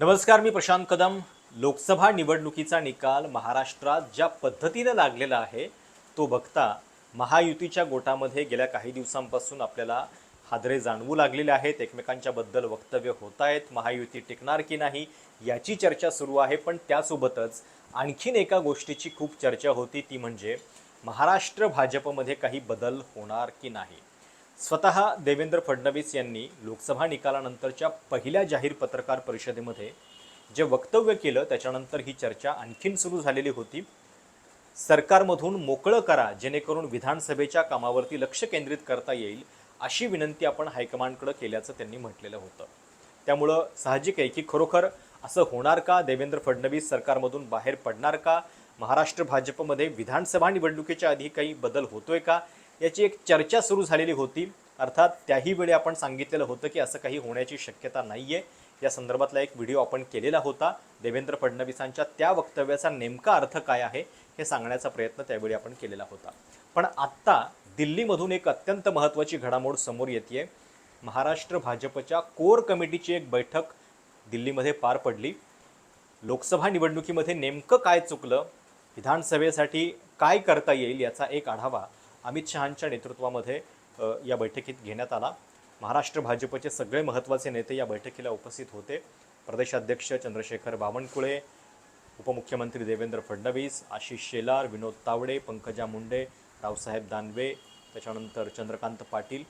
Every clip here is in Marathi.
नमस्कार मी प्रशांत कदम. लोकसभा निवडणुकीचा निकाल महाराष्ट्रात ज्या पद्धतीनं लागलेला आहे तो बघता महायुतीच्या गोटामध्ये गेल्या काही दिवसांपासून आपल्याला हादरे जाणवू लागलेले आहेत. एकमेकांच्या बद्दल वक्तव्य होत आहेत. महायुती टिकणार की नाही याची चर्चा सुरू आहे पण त्यासोबतच आणखीन एका गोष्टीची खूप चर्चा होती ती म्हणजे महाराष्ट्र भाजपमध्ये काही बदल होणार की नाही? स्वतः देवेंद्र फडणवीस यांनी लोकसभा निकालानंतरच्या पहिल्या जाहीर पत्रकार परिषदेमध्ये जे वक्तव्य केलं त्याच्यानंतर ही चर्चा आणखीन सुरू झालेली होती. सरकारमधून मोकळं करा जेणेकरून विधानसभेच्या कामावरती लक्ष केंद्रित करता येईल अशी विनंती आपण हायकमांडकडे केल्याचं त्यांनी म्हटलेलं होतं. त्यामुळं साहजिक आहे की खरोखर असं होणार का? देवेंद्र फडणवीस सरकारमधून बाहेर पडणार का? महाराष्ट्र भाजपमध्ये विधानसभा निवडणुकीच्या आधी काही बदल होतोय का? याची एक चर्चा सुरू झालेली होती. अर्थात त्याही वेळी आपण सांगितलेलं होतं की असं काही होण्याची शक्यता नाही आहे या संदर्भातला एक व्हिडिओ आपण केलेला होता. देवेंद्र फडणवीसांच्या त्या वक्तव्याचा नेमका अर्थ काय आहे हे सांगण्याचा प्रयत्न त्यावेळी आपण केलेला होता. पण आत्ता दिल्लीमधून एक अत्यंत महत्त्वाची घडामोड समोर येते महाराष्ट्र भाजपच्या कोर कमिटीची एक बैठक दिल्लीमध्ये पार पडली. लोकसभा निवडणुकीमध्ये नेमकं काय चुकलं? विधानसभेसाठी काय करता येईल याचा एक आढावा अमित शहांच्या नेतृत्वामध्ये या बैठकीत घेण्यात आला. महाराष्ट्र भाजपचे सगळे महत्त्वाचे नेते या बैठकीला उपस्थित होते. प्रदेशाध्यक्ष चंद्रशेखर बावनकुळे उपमुख्यमंत्री देवेंद्र फडणवीस आशिष शेलार विनोद तावडे पंकजा मुंडे रावसाहेब दानवे त्याच्यानंतर चंद्रकांत पाटील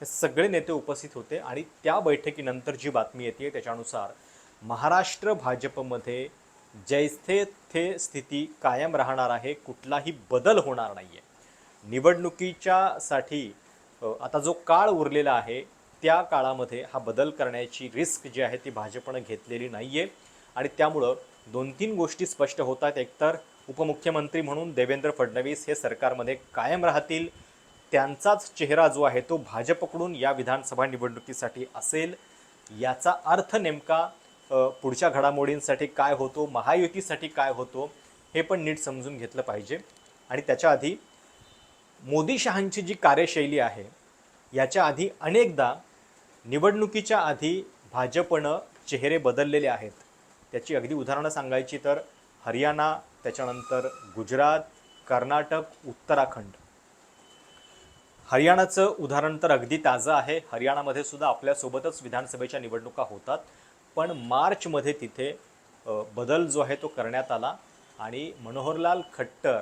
हे सगळे नेते उपस्थित होते आणि त्या बैठकीनंतर जी बातमी येते त्याच्यानुसार महाराष्ट्र भाजपमध्ये जैस्थे थे स्थिती कायम राहणार आहे कुठलाही बदल होणार नाही आहे निवडणुकीच्या साठी आता जो काळ उरलेला आहे त्या काळामध्ये हा बदल करण्याची रिस्क जी आहे ती भाजपनं घेतलेली नाही आहे आणि त्यामुळं दोन तीन गोष्टी स्पष्ट होत आहेत एकतर उपमुख्यमंत्री म्हणून देवेंद्र फडणवीस हे सरकारमध्ये कायम राहतील. त्यांचाच चेहरा जो आहे तो भाजपकडून या विधानसभा निवडणुकीसाठी असेल. याचा अर्थ नेमका पुढच्या घडामोडींसाठी काय होतो महायुतीसाठी काय होतो हे पण नीट समजून घेतलं पाहिजे. आणि त्याच्या आधी मोदी शहांची जी कार्यशैली आहे याच्या आधी अनेकदा निवडणुकीच्या आधी भाजपनं चेहरे बदललेले आहेत. त्याची अगदी उदाहरणं सांगायची तर हरियाणा त्याच्यानंतर गुजरात कर्नाटक उत्तराखंड. हरियाणाचं उदाहरण तर अगदी ताजं आहे. हरियाणामध्ये सुद्धा आपल्यासोबतच विधानसभेच्या निवडणुका होतात. पण मार्चमध्ये तिथे बदल जो आहे तो करण्यात आला आणि मनोहरलाल खट्टर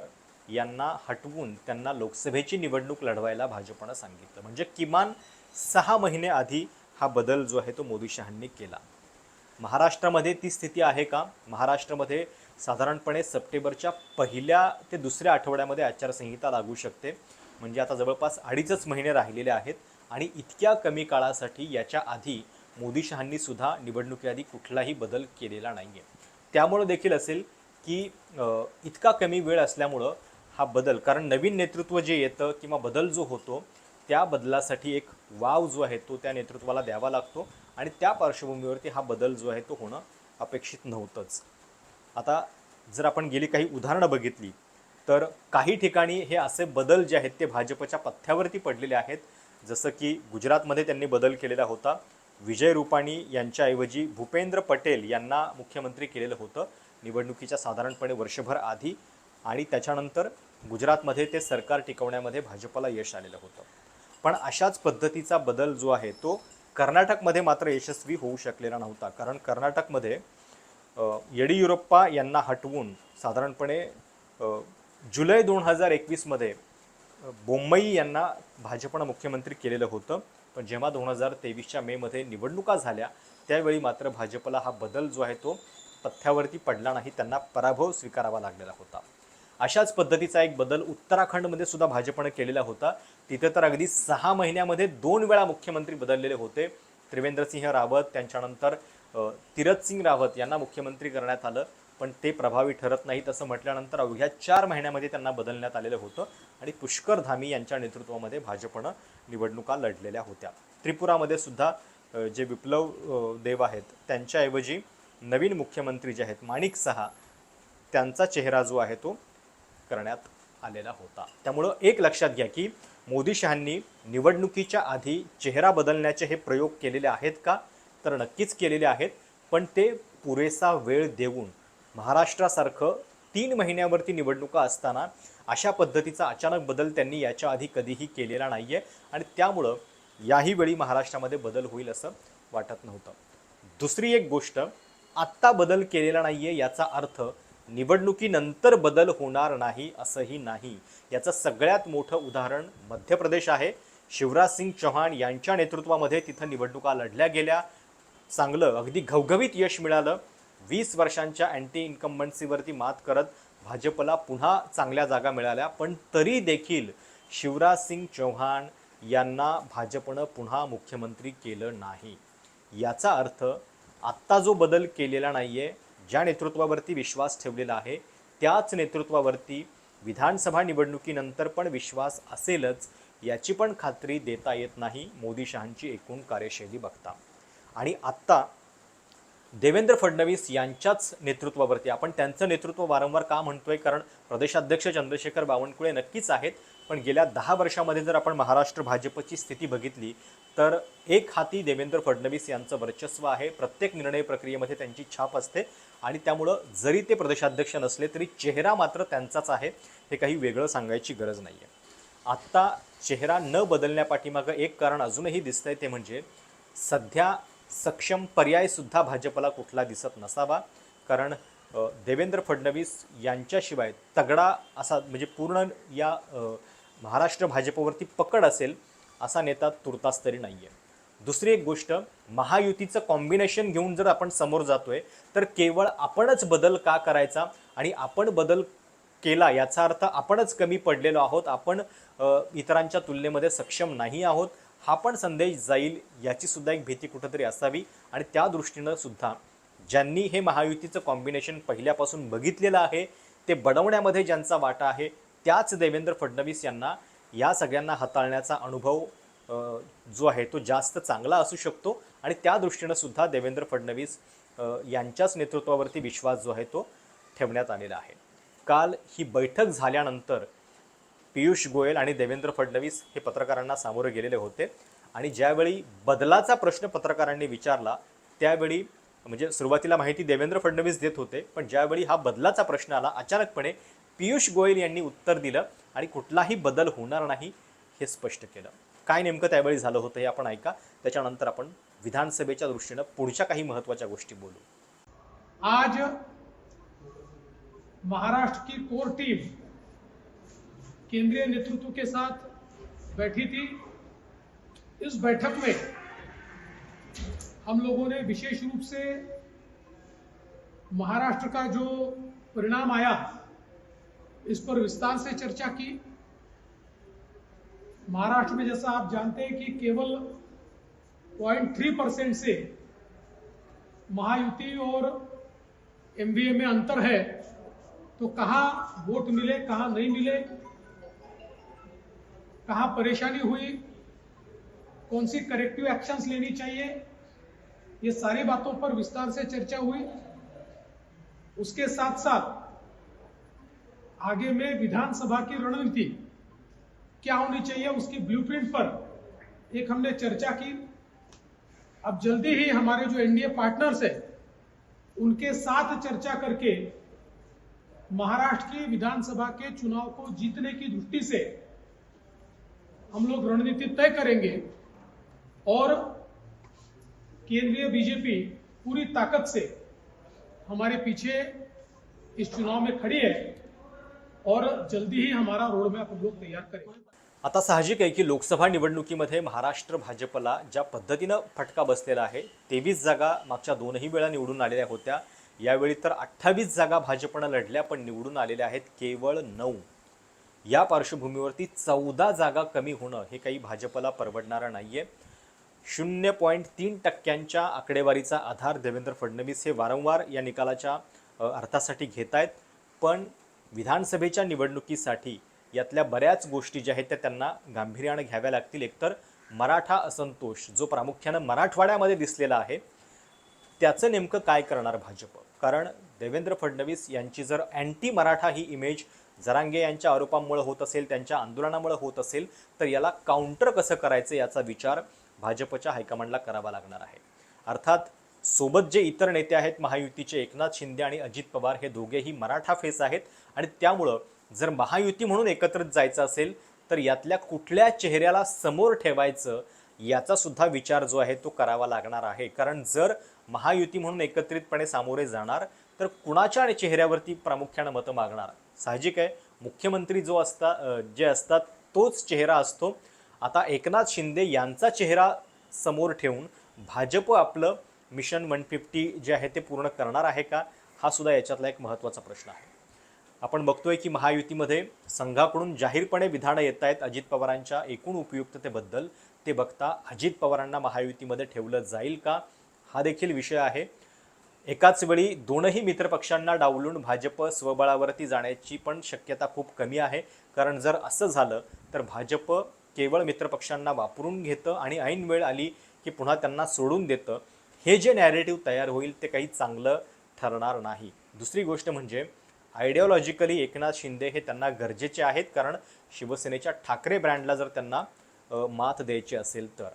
यांना हटवून त्यांना लोकसभेची निवडणूक लढवायला भाजपनं सांगितलं. म्हणजे किमान सहा महिने आधी हा बदल जो आहे तो मोदी शहांनी केला. महाराष्ट्रामध्ये ती स्थिती आहे का? महाराष्ट्रामध्ये साधारणपणे सप्टेंबरच्या पहिल्या ते दुसऱ्या आठवड्यामध्ये आचारसंहिता लागू शकते. म्हणजे आता जवळपास अडीचच महिने राहिलेले आहेत आणि इतक्या कमी काळासाठी याच्या आधी मोदी शहांनी सुद्धा निवडणुकीआधी कुठलाही बदल केलेला नाही आहे त्यामुळं देखील असेल की इतका कमी वेळ असल्यामुळं हा बदल कारण नवीन नेतृत्व जे येतं किंवा बदल जो होतो त्या बदलासाठी एक वाव जो आहे तो त्या नेतृत्वाला द्यावा लागतो आणि त्या पार्श्वभूमीवरती हा बदल जो आहे तो होणं अपेक्षित नव्हतंच. आता जर आपण गेली काही उदाहरणं बघितली तर काही ठिकाणी हे असे बदल जे आहेत ते भाजपच्या पथ्यावरती पडलेले आहेत. जसं की गुजरातमध्ये त्यांनी बदल केलेला होता. विजय रुपाणी यांच्याऐवजी भूपेंद्र पटेल यांना मुख्यमंत्री केलेलं होतं निवडणुकीच्या साधारणपणे वर्षभर आधी. आणि त्याच्यानंतर गुजरातमध्ये ते सरकार टिकवण्यामध्ये भाजपला यश आलेलं होतं. पण अशाच पद्धतीचा बदल जो आहे तो कर्नाटकमध्ये मात्र यशस्वी होऊ शकलेला नव्हता. कारण कर्नाटकमध्ये येडियुरप्पा यांना हटवून साधारणपणे जुलै दोन हजार एकवीसमध्ये बोम्मई यांना भाजपनं मुख्यमंत्री केलेलं होतं. पण जेव्हा दोन हजार तेवीसच्या मेमध्ये निवडणुका झाल्या त्यावेळी मात्र भाजपला हा बदल जो आहे तो पथ्यावरती पडला नाही. त्यांना पराभव स्वीकारावा लागलेला होता. अशाच पद्धतीचा एक बदल उत्तराखंडमध्ये सुद्धा भाजपनं केलेला होता. तिथे तर अगदी सहा महिन्यामध्ये दोन वेळा मुख्यमंत्री बदललेले होते. त्रिवेंद्रसिंह रावत त्यांच्यानंतर तीरथसिंग रावत यांना मुख्यमंत्री करण्यात आलं. पण ते प्रभावी ठरत नाहीत असं म्हटल्यानंतर अवघ्या चार महिन्यामध्ये त्यांना बदलण्यात आलेलं होतं आणि पुष्कर धामी यांच्या नेतृत्वामध्ये भाजपनं निवडणुका लढलेल्या होत्या. त्रिपुरामध्ये सुद्धा जे विप्लव देव आहेत त्यांच्याऐवजी नवीन मुख्यमंत्री जे आहेत माणिक सहा त्यांचा चेहरा जो आहे तो करण्यात आलेला होता. त्यामुळं एक लक्षात घ्या की मोदी शहांनी निवडणुकीच्या आधी चेहरा बदलण्याचे हे प्रयोग केलेले आहेत का? तर नक्कीच केलेले आहेत. पण ते पुरेसा वेळ देऊन महाराष्ट्रासारखं तीन महिन्यावरती निवडणुका असताना अशा पद्धतीचा अचानक बदल त्यांनी याच्या आधी कधीही केलेला नाही आहे आणि त्यामुळं याही वेळी महाराष्ट्रामध्ये बदल होईल असं वाटत नव्हतं. दुसरी एक गोष्ट आत्ता बदल केलेला नाही आहे याचा अर्थ निवडणुकीनंतर बदल होणार नाही असंही नाही. याचं सगळ्यात मोठं उदाहरण मध्य प्रदेश आहे. शिवराज सिंग चौहान यांच्या नेतृत्वामध्ये तिथं निवडणुका लढल्या गेल्या. चांगलं अगदी घवघवीत यश मिळालं. वीस वर्षांच्या अँटी इन्कम्बन्सीवरती मात करत भाजपला पुन्हा चांगल्या जागा मिळाल्या. पण तरी देखील शिवराज सिंग चौहान यांना भाजपनं पुन्हा मुख्यमंत्री केलं नाही. याचा अर्थ आत्ता जो बदल केलेला नाही आहे ज्या नेतृत्वावरती विश्वास ठेवलेला आहे त्याच नेतृत्वावरती विधानसभा निवडणुकीनंतर पण विश्वास असेलच याची पण खात्री देता येत नाही मोदी शहांची एकूण कार्यशैली बघता. आणि आत्ता देवेंद्र फडणवीस यांच्याच नेतृत्वावरती आपण त्यांचं नेतृत्व वारंवार का म्हणतोय कारण प्रदेशाध्यक्ष चंद्रशेखर बावनकुळे नक्कीच आहेत पण गेल्या दहा वर्षामध्ये जर आपण महाराष्ट्र भाजपची स्थिती बघितली तर एक हाती देवेंद्र फडणवीस यांचं वर्चस्व आहे. प्रत्येक निर्णय प्रक्रियेमध्ये त्यांची छाप असते आणि त्यामुळं जरी ते प्रदेशाध्यक्ष नसले तरी चेहरा मात्र त्यांचाच आहे हे काही वेगळं सांगायची गरज नाही आहे आत्ता चेहरा न बदलण्यापाठीमागं एक कारण अजूनही दिसतंय ते म्हणजे सध्या सक्षम पर्यायसुद्धा भाजपला कुठला दिसत नसावा. कारण देवेंद्र फडणवीस यांच्याशिवाय तगडा असा म्हणजे पूर्ण या महाराष्ट्र भाजपवरती पकड असेल असा नेता तुर्तास तरी नाही आहे दुसरी एक गोष्ट महायुतीचं कॉम्बिनेशन घेऊन जर आपण समोर जातोय तर केवळ आपणच बदल का करायचा आणि आपण बदल केला याचा अर्थ आपणच कमी पडलेलो आहोत आपण इतरांच्या तुलनेमध्ये सक्षम नाही आहोत हा पण संदेश जाईल याची सुद्धा एक भीती कुठंतरी असावी आणि त्या दृष्टीनं सुद्धा ज्यांनी हे महायुतीचं कॉम्बिनेशन पहिल्यापासून बघितलेलं आहे ते बनवण्यामध्ये ज्यांचा वाटा आहे त्याच देवेंद्र फडणवीस यांना या सगळ्यांना हाताळण्याचा अनुभव जो आहे तो जास्त चांगला असू शकतो. आणि त्या दृष्टीनं सुद्धा देवेंद्र फडणवीस यांच्याच नेतृत्वावरती विश्वास जो आहे तो ठेवण्यात आलेला आहे. काल ही बैठक झाल्यानंतर पियुष गोयल आणि देवेंद्र फडणवीस हे पत्रकारांना सामोरे गेलेले होते. आणि ज्यावेळी बदलाचा प्रश्न पत्रकारांनी विचारला त्यावेळी म्हणजे सुरुवातीला माहिती देवेंद्र फडणवीस देत होते पण ज्यावेळी हा बदलाचा प्रश्न आला अचानकपणे पियुष गोयल यांनी उत्तर दिलं आणि कुठलाही बदल होणार नाही हे स्पष्ट केलं. काय नेमकं त्यावेळी झालं होतं हे आपण ऐका. त्याच्यानंतर आपण विधानसभेच्या दृष्टीनं पुढच्या काही महत्त्वाच्या गोष्टी बोलू. आज महाराष्ट्र की कोर टीम केंद्रीय नेतृत्व के साथ बैठी थी। इस बैठक में हम लोगों ने विशेष रूप से महाराष्ट्र का जो परिणाम आया, इस पर विस्तार से चर्चा की। महाराष्ट्र में जैसा आप जानते हैं कि केवल पॉइंट थ्री परसेंट से महायुति और एमवीए में अंतर है तो कहाँ वोट मिले, कहाँ नहीं मिले, कहाँ परेशानी हुई, कौन सी करेक्टिव एक्शंस लेनी चाहिए ये सारी बातों पर विस्तार से चर्चा हुई। उसके साथ साथ आगे में विधानसभा की रणनीति क्या होनी चाहिए, उसकी ब्लूप्रिंट पर एक हमने चर्चा की। अब जल्दी ही हमारे जो एनडीए पार्टनर्स है, उनके साथ चर्चा करके महाराष्ट्र की विधानसभा के चुनाव को जीतने की दृष्टि से हम लोग रणनीति तय करेंगे और केंद्रीय बीजेपी पूरी ताकत से हमारे पीछे इस चुनाव में खड़ी है और जल्दी ही हमारा रोड मैप हम लोग तैयार करेंगे आता साहजिक आहे की लोकसभा निवडणुकीमध्ये महाराष्ट्र भाजपला ज्या पद्धतीनं फटका बसलेला आहे तेवीस जागा मागच्या दोनही वेळा निवडून आलेल्या होत्या. यावेळी तर अठ्ठावीस जागा भाजपनं लढल्या पण निवडून आलेल्या आहेत केवळ नऊ. या पार्श्वभूमीवरती चौदा जागा कमी होणं हे काही भाजपला परवडणारं नाहीये. शून्य पॉईंट तीन टक्क्यांच्या आकडेवारीचा आधार देवेंद्र फडणवीस हे वारंवार या निकालाच्या अर्थासाठी घेत आहेत. पण विधानसभेच्या निवडणुकीसाठी यातल्या बऱ्याच गोष्टी ज्या आहेत त्या त्यांना गांभीर्यानं घ्याव्या लागतील. एकतर मराठा असंतोष जो प्रामुख्यानं मराठवाड्यामध्ये दिसलेला आहे त्याचं नेमकं काय करणार भाजप? कारण देवेंद्र फडणवीस यांची जर अँटी मराठा ही इमेज जरांगे यांच्या आरोपांमुळे होत असेल त्यांच्या आंदोलनामुळे होत असेल तर याला काउंटर कसं करायचं याचा विचार भाजपच्या हायकमांडला करावा लागणार आहे. अर्थात सोबत जे इतर नेते आहेत महायुतीचे एकनाथ शिंदे आणि अजित पवार हे दोघेही मराठा फेस आहेत आणि त्यामुळं जर महायुती म्हणून एकत्रित जायचं असेल तर यातल्या कुठल्या चेहऱ्याला समोर ठेवायचं याचा सुद्धा विचार जो आहे तो करावा लागणार आहे. कारण जर महायुती म्हणून एकत्रितपणे सामोरे जाणार तर कुणाच्या आणि चेहऱ्यावरती प्रामुख्यानं मतं मागणार? साहजिक आहे मुख्यमंत्री जो असता जे असतात तोच चेहरा असतो. आता एकनाथ शिंदे यांचा चेहरा समोर ठेवून भाजप आपलं मिशन वन फिफ्टी जे आहे ते पूर्ण करणार आहे का? हा सुद्धा याच्यातला एक महत्त्वाचा प्रश्न आहे. आपण बघतोय की महायुतीमध्ये संघाकडून जाहीरपणे विधानं येत आहेत अजित पवारांच्या एकूण उपयुक्ततेबद्दल. ते बघता अजित पवारांना महायुतीमध्ये ठेवलं जाईल का? हा देखील विषय आहे. एकाच वेळी दोनही मित्रपक्षांना डावलून भाजप स्वबळावरती जाण्याची पण शक्यता खूप कमी आहे. कारण जर असं झालं तर भाजप केवळ मित्रपक्षांना वापरून घेतं आणि ऐन वेळ आली की पुन्हा त्यांना सोडून देतं हे जे नॅरेटिव्ह तयार होईल ते काही चांगलं ठरणार नाही. दुसरी गोष्ट म्हणजे आयडिओलॉजिकली एकनाथ शिंदे हे त्यांना गरजेचे आहेत कारण शिवसेनेच्या ठाकरे ब्रँडला जर त्यांना मात द्यायची असेल तर.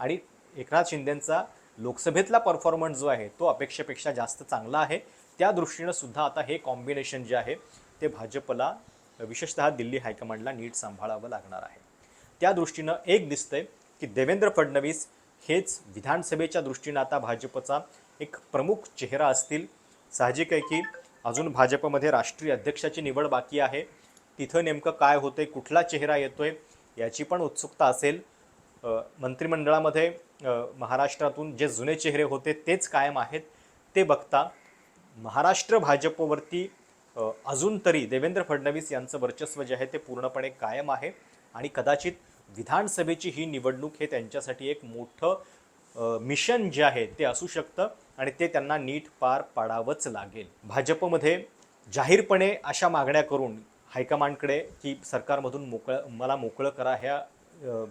आणि एकनाथ शिंदेंचा लोकसभेतला परफॉर्मन्स जो आहे तो अपेक्षेपेक्षा जास्त चांगला आहे. त्या दृष्टीनं सुद्धा आता हे कॉम्बिनेशन जे आहे ते भाजपला विशेषतः दिल्ली हायकमांडला नीट सांभाळावं लागणार आहे. त्या दृष्टीनं एक दिसतंय की देवेंद्र फडणवीस हेच विधानसभेच्या दृष्टीनं आता भाजपचा एक प्रमुख चेहरा असतील. साहजिक आहे की अजून भाजपमध्ये राष्ट्रीय अध्यक्षाची निवड बाकी आहे. तिथं नेमकं काय होतंय कुठला चेहरा येतोय याची पण उत्सुकता असेल. मंत्रिमंडळामध्ये महाराष्ट्रातून जे जुने चेहरे होते तेच कायम आहेत. ते बघता महाराष्ट्र भाजपवरती अजून तरी देवेंद्र फडणवीस यांचं वर्चस्व जे आहे ते पूर्णपणे कायम आहे. आणि कदाचित विधानसभेची ही निवडणूक हे त्यांच्यासाठी एक मोठं मिशन जे आहे ते असू शकतं आणि ते त्यांना नीट पार पाडावंच लागेल. भाजपमध्ये जाहीरपणे अशा मागण्या करून हायकमांडकडे की सरकारमधून मोकळं मला मोकळं करा ह्या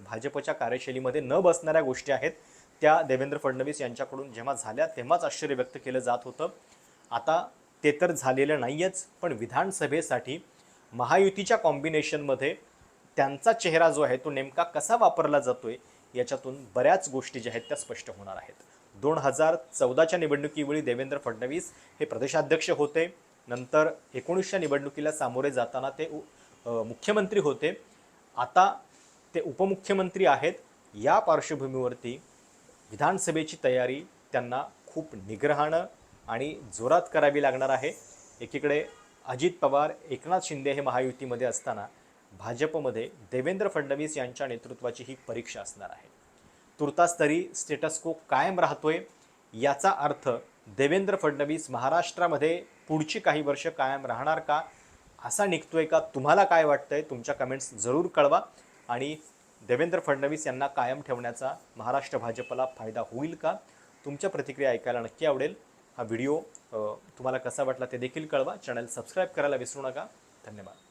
भाजपच्या कार्यशैलीमध्ये न बसणाऱ्या गोष्टी आहेत त्या देवेंद्र फडणवीस यांच्याकडून जेव्हा झाल्या तेव्हाच आश्चर्य व्यक्त केलं जात होतं. आता ते तर झालेलं नाहीच पण विधानसभेसाठी महायुतीच्या कॉम्बिनेशनमध्ये त्यांचा चेहरा जो आहे तो नेमका कसा वापरला जातोय याच्यातून बऱ्याच गोष्टी ज्या आहेत त्या स्पष्ट होणार आहेत. दोन हजार चौदाच्या निवडणुकीवेळी देवेंद्र फडणवीस हे प्रदेशाध्यक्ष होते. नंतर एकोणीसच्या निवडणुकीला सामोरे जाताना ते मुख्यमंत्री होते. आता ते उपमुख्यमंत्री आहेत. या पार्श्वभूमीवरती विधानसभेची तयारी त्यांना खूप निग्रहानं आणि जोरात करावी लागणार आहे. एकीकडे अजित पवार एकनाथ शिंदे हे महायुतीमध्ये असताना भाजपमध्ये देवेंद्र फडणवीस यांच्या नेतृत्वाची ही परीक्षा असणार आहे. तुर्तास तरी स्टेटस को कायम राहतोय याचा अर्थ देवेंद्र फडणवीस महाराष्ट्रामध्ये पुढची काही वर्ष कायम राहणार का असा निघतोय का तुम्हाला काय वाटतंय तुमच्या कमेंट्स जरूर कळवा आणि देवेंद्र फडणवीस यांना कायम ठेवण्याचा महाराष्ट्र भाजपला फायदा होईल का तुमच्या प्रतिक्रिया ऐकायला नक्की आवडेल. हा व्हिडिओ तुम्हाला कसा वाटला ते देखील कळवा. चॅनल सबस्क्राईब करायला विसरू नका. धन्यवाद.